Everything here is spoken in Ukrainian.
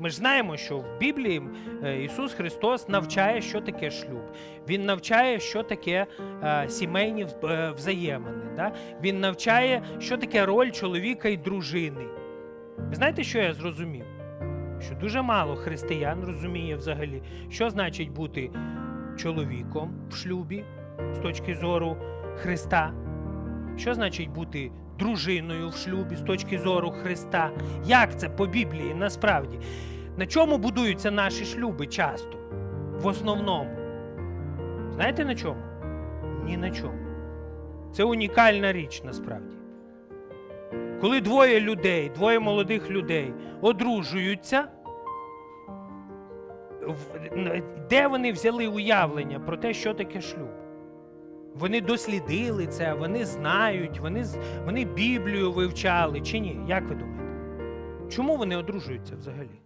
Ми ж знаємо, що в Біблії е, Ісус Христос навчає, що таке шлюб. Він навчає, що таке е, сімейні е, взаємини. Да? Він навчає, що таке роль чоловіка і дружини. Ви знаєте, що я зрозумів? Що дуже мало християн розуміє взагалі, що значить бути чоловіком в шлюбі з точки зору Христа, що значить бути дружиною в шлюбі з точки зору Христа. Як це по Біблії насправді? На чому будуються наші шлюби часто? В основному. Знаєте на чому? Ні на чому. Це унікальна річ насправді. Коли двоє людей, двоє молодих людей одружуються, де вони взяли уявлення про те, що таке шлюб? Вони дослідили це, вони знають, вони, вони Біблію вивчали чи ні? Як ви думаєте? Чому вони одружуються взагалі?